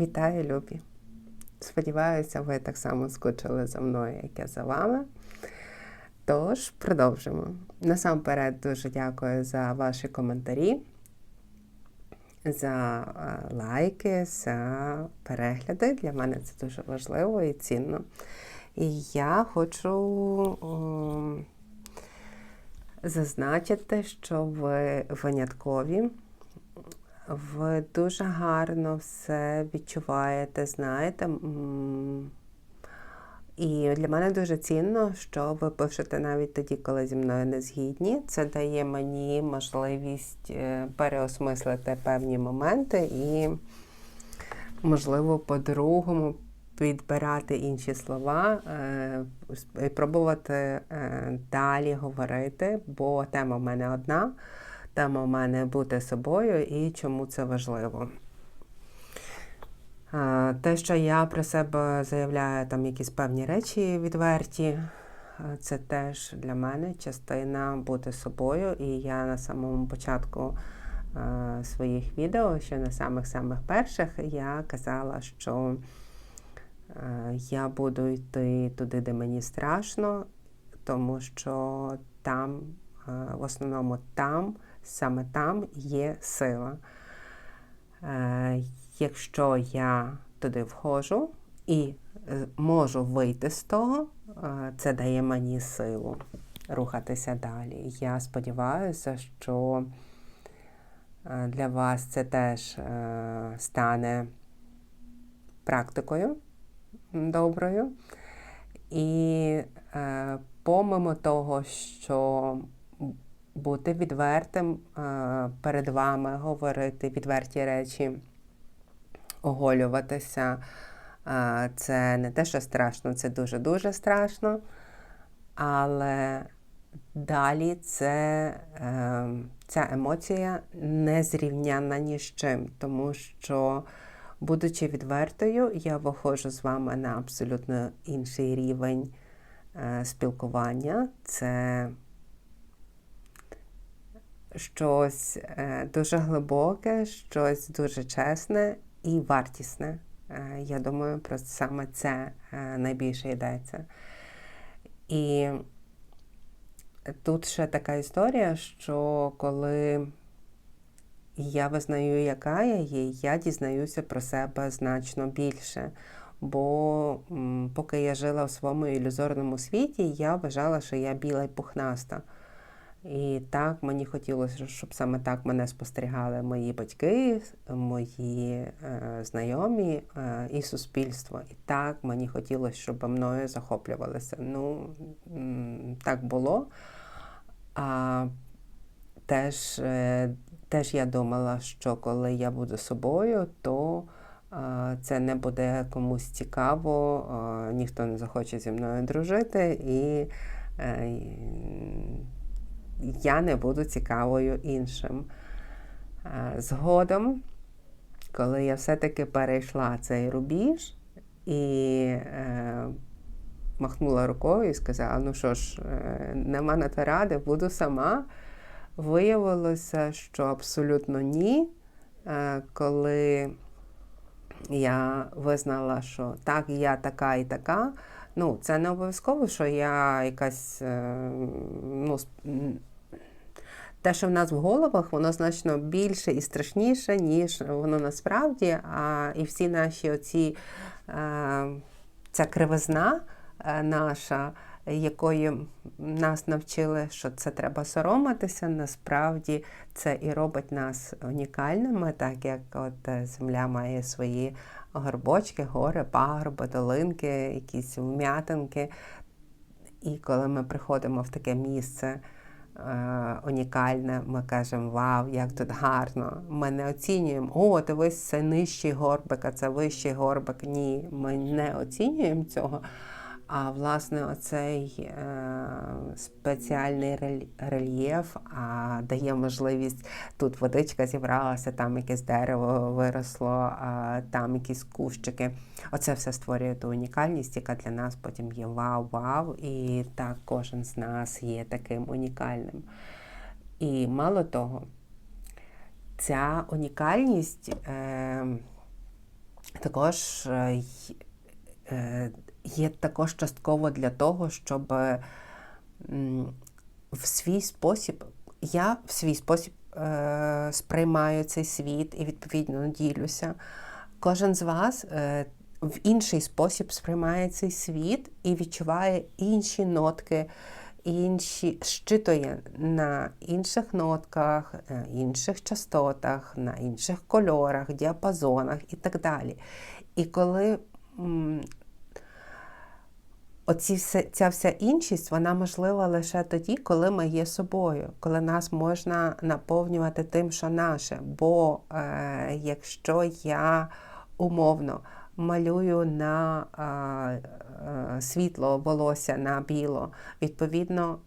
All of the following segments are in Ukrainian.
Вітаю, любі! Сподіваюся, ви так само скучили за мною, як я за вами. Тож, продовжимо. Насамперед, дуже дякую за ваші коментарі, за е, лайки, за перегляди. Для мене це дуже важливо і цінно. І я хочу м, зазначити, що ви виняткові. Ви дуже гарно все відчуваєте, знаєте. І для мене дуже цінно, що ви пишете навіть тоді, коли зі мною не згідні. Це дає мені можливість е, переосмислити певні моменти і, можливо, по-другому підбирати інші слова е, і пробувати е, далі говорити, бо тема в мене одна. Тема в мене бути собою і чому це важливо. Те, що я про себе заявляю там якісь певні речі відверті, це теж для мене частина бути собою. І я на самому початку своїх відео, ще на самих-самих перших, я казала, що я буду йти туди, де мені страшно, тому що там, в основному там, саме там є сила. Е, Якщо я туди входжу і е, можу вийти з того, е, це дає мені силу рухатися далі. Я сподіваюся, що для вас це теж стане практикою доброю. І помимо того, що бути відвертим е, перед вами, говорити відверті речі, оголюватися. Е, Це не те, що страшно, це дуже-дуже страшно. Але далі це, е, ця емоція не зрівняна ні з чим, тому що, будучи відвертою, я виходжу з вами на абсолютно інший рівень спілкування. Це щось е, дуже глибоке, щось дуже чесне і вартісне. Е, Я думаю, про саме це е, найбільше йдеться. І тут ще така історія, що коли я визнаю, яка я є, я дізнаюся про себе значно більше. Бо поки я жила в своєму ілюзорному світі, я вважала, що я біла й пухнаста. І так мені хотілося, щоб саме так мене спостерігали мої батьки, мої е, знайомі е, і суспільство. І так мені хотілося, щоб мною захоплювалися. Ну, так було. А теж, е, теж я думала, що коли я буду собою, то е, це не буде комусь цікаво, е, ніхто не захоче зі мною дружити. і е, я не буду цікавою іншим. Е, Згодом, коли я все-таки перейшла цей рубіж і е, махнула рукою і сказала: ну що ж, е, нема на то ради, буду сама. Виявилося, що абсолютно ні. Е, коли я визнала, що так, я така і така. Ну, це не обов'язково, що я якась ну, те, що в нас в головах, воно значно більше і страшніше, ніж воно насправді. А і всі наші оці е, ця кривизна е, наша, якою нас навчили, що це треба соромитися, насправді це і робить нас унікальними, так як от е, земля має свої горбочки, гори, пагорби, долинки, якісь вм'ятинки. І коли ми приходимо в таке місце, унікальне. Ми кажемо, вау, як тут гарно. Ми не оцінюємо, о, дивись, це нижчий горбик, а це вищий горбик. Ні, ми не оцінюємо цього. А власне, оцей е, спеціальний рельєф а, дає можливість тут водичка зібралася, там якесь дерево виросло, а, там якісь кущики. Оце все створює ту унікальність, яка для нас потім є вау-вау. І так кожен з нас є таким унікальним. І мало того, ця унікальність. Е, також е, е, є також частково для того, щоб в свій спосіб, я в свій спосіб е, сприймаю цей світ і відповідно ділюся. Кожен з вас е, в інший спосіб сприймає цей світ і відчуває інші нотки, інші щитує на інших нотках, е, інших частотах, на інших кольорах, діапазонах і так далі. І коли Оці все, ця вся іншість, вона можлива лише тоді, коли ми є собою, коли нас можна наповнювати тим, що наше. Бо е, якщо я умовно малюю на е, е, світло волосся на біло, відповідно,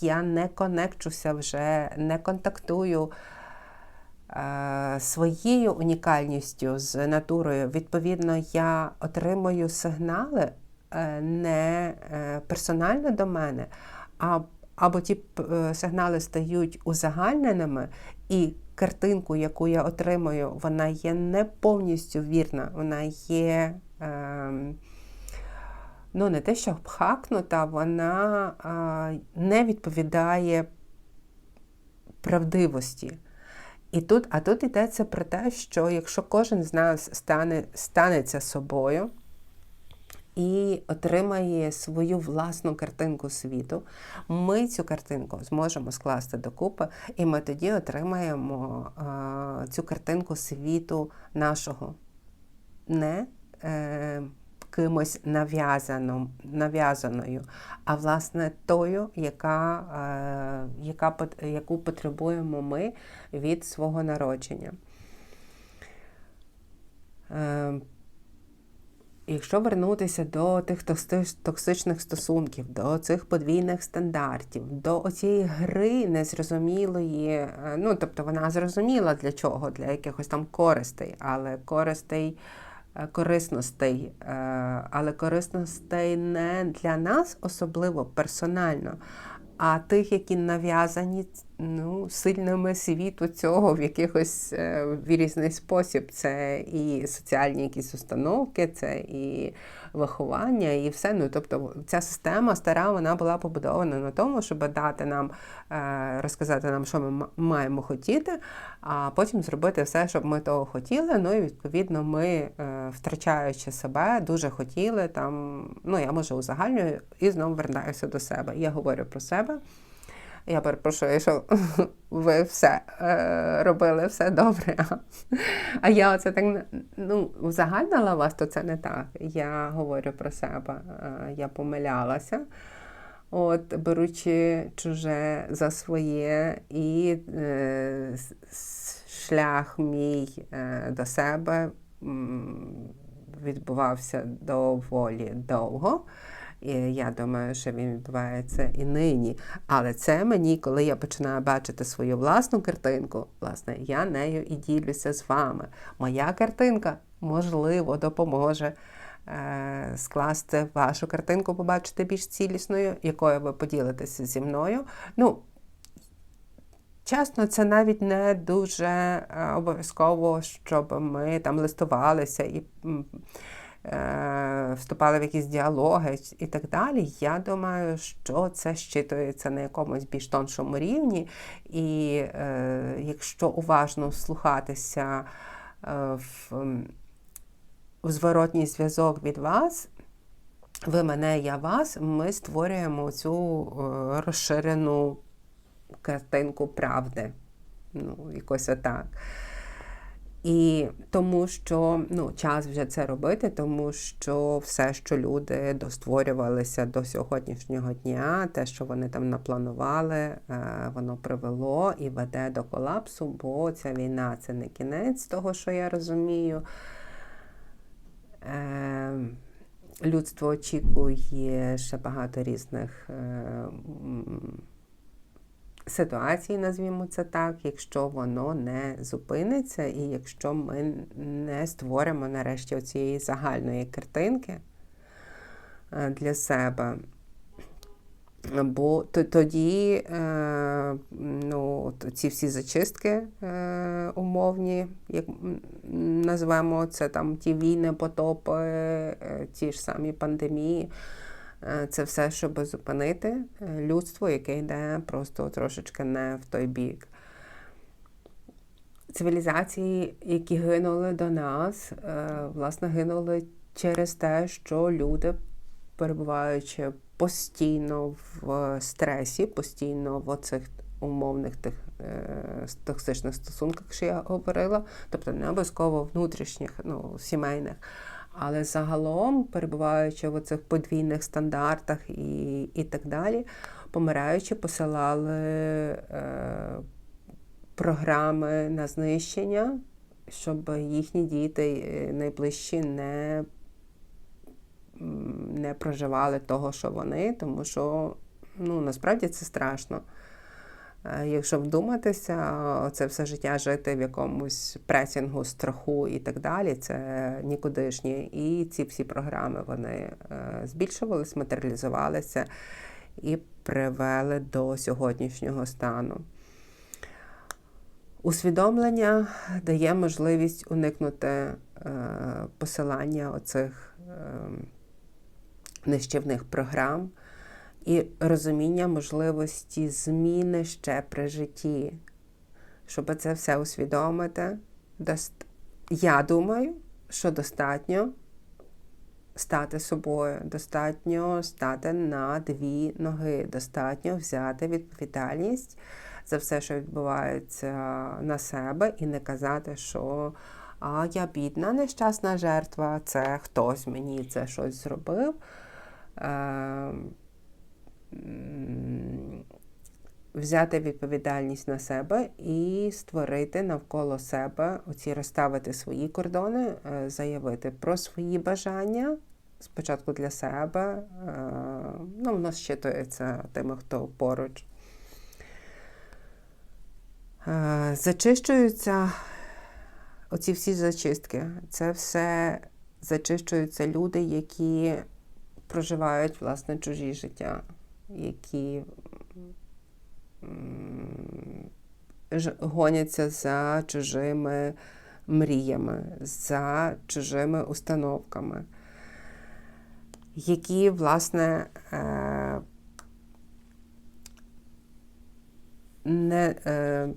я не конекчуся вже, не контактую е, своєю унікальністю з натурою. Відповідно, я отримую сигнали не е, персонально до мене, а або ті е, сигнали стають узагальненими, і картинку, яку я отримую, вона є не повністю вірна, вона є. Е, Ну, не те, що обхакнута, вона не відповідає правдивості. І тут, а тут йдеться про те, що якщо кожен з нас стане, станеться собою і отримає свою власну картинку світу, ми цю картинку зможемо скласти докупи, і ми тоді отримаємо цю картинку світу нашого. Не е, кимось нав'язаним, нав'язаною, а власне тою, яка, е, яка, яку потребуємо ми від свого народження. Е, Якщо вернутися до тих токсичних стосунків, до цих подвійних стандартів, до оцієї гри незрозумілої, е, ну тобто вона зрозуміла для чого, для якихось там користей, але користей, е, корисностей, е, але корисностей не для нас особливо персонально, а тих, які нав'язані ну, сильними світу цього в якихось е, в різний спосіб. Це і соціальні якісь установки, це і виховання, і все. Ну, тобто ця система стара вона була побудована на тому, щоб дати нам, е, розказати нам, що ми маємо хотіти, а потім зробити все, щоб ми того хотіли. Ну і відповідно ми, е, втрачаючи себе, дуже хотіли там. Ну я може узагальнюю і знову вертаюся до себе. Я говорю про себе. Я перепрошую, що ви все е, робили все добре. А, я оце так ну, узагальнила вас, то це не так. Я говорю про себе. Е, я помилялася, от, беручи чуже за своє, і е, шлях мій е, до себе відбувався доволі довго. І я думаю, що він відбувається і нині. Але це мені, коли я починаю бачити свою власну картинку, власне, я нею і ділюся з вами. Моя картинка, можливо, допоможе е, скласти вашу картинку, побачити більш цілісною, якою ви поділитеся зі мною. Ну, Чесно, це навіть не дуже е, обов'язково, щоб ми там листувалися і вступали в якісь діалоги і так далі. Я думаю, що це щитується на якомусь більш тоншому рівні, і е, якщо уважно вслухатися е, в, в зворотній зв'язок від вас. Ви мене, я вас, ми створюємо цю е, розширену картинку правди. Ну, якось отак. І тому що ну, час вже це робити, тому що все, що люди достворювалися до сьогоднішнього дня, те, що вони там напланували, е, воно привело і веде до колапсу, бо ця війна це не кінець того, що я розумію. Е, Людство очікує ще багато різних. Ситуації, назвімо це так, якщо воно не зупиниться, і якщо ми не створимо нарешті цієї загальної картинки е, для себе. Бо тоді е, ну, ці всі зачистки е, умовні, як назвемо це там ті війни, потопи, ті ж самі пандемії, це все, щоб зупинити людство, яке йде просто трошечки не в той бік. Цивілізації, які гинули до нас, власне, гинули через те, що люди, перебуваючи постійно в стресі, постійно в оцих умовних тих е, токсичних стосунках, що я говорила, тобто не обов'язково внутрішніх, ну, сімейних. Але загалом, перебуваючи в оцих подвійних стандартах і і так далі, помираючи, посилали е, програми на знищення, щоб їхні діти е, найближчі не не проживали того, що вони, тому що ну, насправді це страшно. Е, якщо вдуматися, це все життя жити в якомусь пресінгу, страху і так далі, це нікудишні. І ці всі програми вони е, збільшувалися, матеріалізувалися і привели до сьогоднішнього стану. Усвідомлення дає можливість уникнути е, посилання оцих ем, нищівних програм і розуміння можливості зміни ще при житті. Щоб це все усвідомити, я думаю, що достатньо стати собою, достатньо стати на дві ноги, достатньо взяти відповідальність за все, що відбувається на себе, і не казати, що а я бідна, нещасна жертва, це хтось мені це щось зробив. Взяти відповідальність на себе і створити навколо себе оці розставити свої кордони, е, заявити про свої бажання. Спочатку для себе, е, ну, воно щитується тими, хто поруч. Е, зачищуються оці всі зачистки. Це все зачищуються люди, які проживають власне чужі життя, які гоняться за чужими мріями, за чужими установками, які, власне, е, не, е,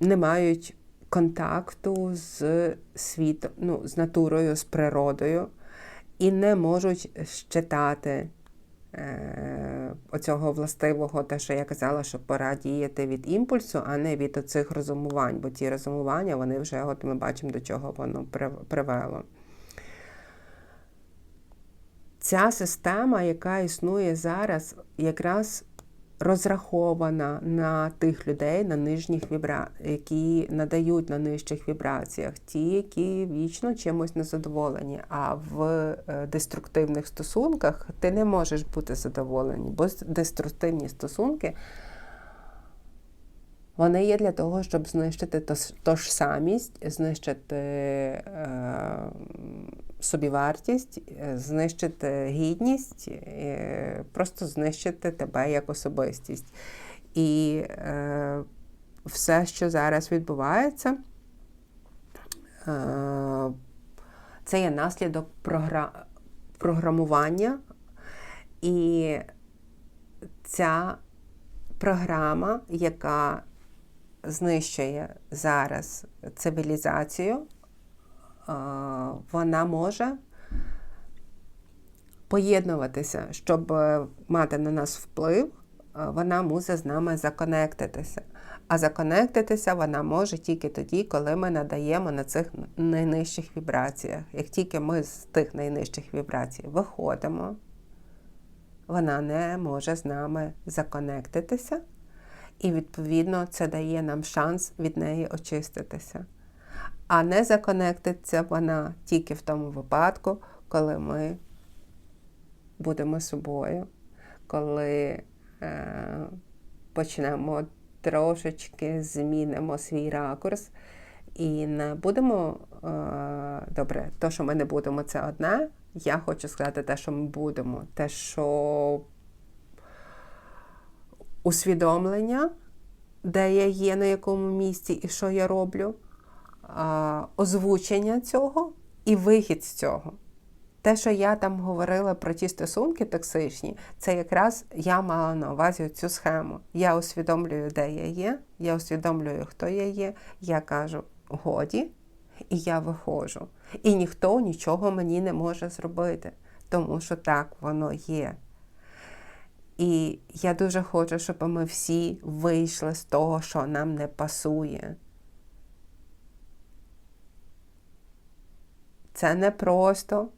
не мають контакту з світом, ну, з натурою, з природою і не можуть щитати е, оцього властивого, те, що я казала, що пора діяти від імпульсу, а не від оцих розумувань, бо ті розумування, вони вже, от ми бачимо, до чого воно привело. Ця система, яка існує зараз, якраз розрахована на тих людей, на нижніх вібра... які надають на нижчих вібраціях, ті, які вічно чимось незадоволені. А в е, деструктивних стосунках ти не можеш бути задоволений, бо деструктивні стосунки. Вони є для того, щоб знищити тож самість, знищити е, собівартість, знищити гідність, е, просто знищити тебе як особистість. І е, все, що зараз відбувається, е, це є наслідок програ... програмування. І ця програма, яка знищує зараз цивілізацію, вона може поєднуватися, щоб мати на нас вплив, вона мусить з нами законектитися. А законектитися вона може тільки тоді, коли ми надаємо на цих найнижчих вібраціях. Як тільки ми з тих найнижчих вібрацій виходимо, вона не може з нами законектитися. І, відповідно, це дає нам шанс від неї очиститися. А не законектиться вона тільки в тому випадку, коли ми будемо собою, коли е, почнемо трошечки змінимо свій ракурс. І не будемо е, добре, то, що ми не будемо, це одне. Я хочу сказати те, що ми будемо, те, що усвідомлення, де я є, на якому місці і що я роблю, озвучення цього і вихід з цього. Те, що я там говорила про ті стосунки токсичні, це якраз я мала на увазі цю схему. Я усвідомлюю, де я є, я усвідомлюю, хто я є, я кажу годі, і я виходжу. І ніхто нічого мені не може зробити, тому що так воно є. І я дуже хочу, щоб ми всі вийшли з того, що нам не пасує. Це не просто,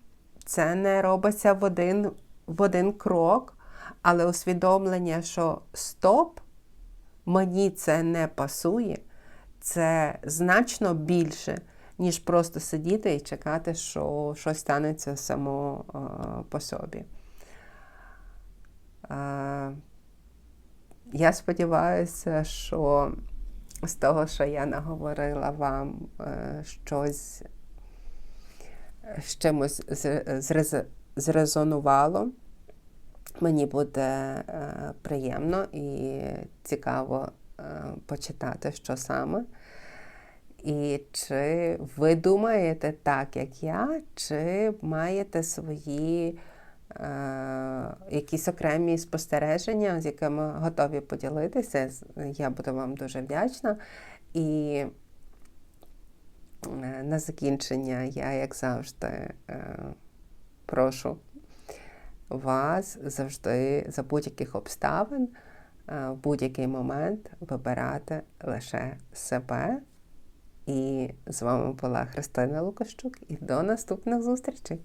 це не робиться в один, в один крок, але усвідомлення, що стоп, мені це не пасує, це значно більше, ніж просто сидіти і чекати, що щось станеться само по собі. Я сподіваюся, що з того, що я наговорила вам, е, щось з чимось зрезонувало. Мені буде е, приємно і цікаво е, почитати, що саме. І чи ви думаєте так, як я, чи маєте свої якісь окремі спостереження, з якими готові поділитися? Я буду вам дуже вдячна. І е, на закінчення я, як завжди, е, прошу вас завжди за будь-яких обставин е, в будь-який момент вибирати лише себе. І з вами була Христина Лукащук. І до наступних зустрічей!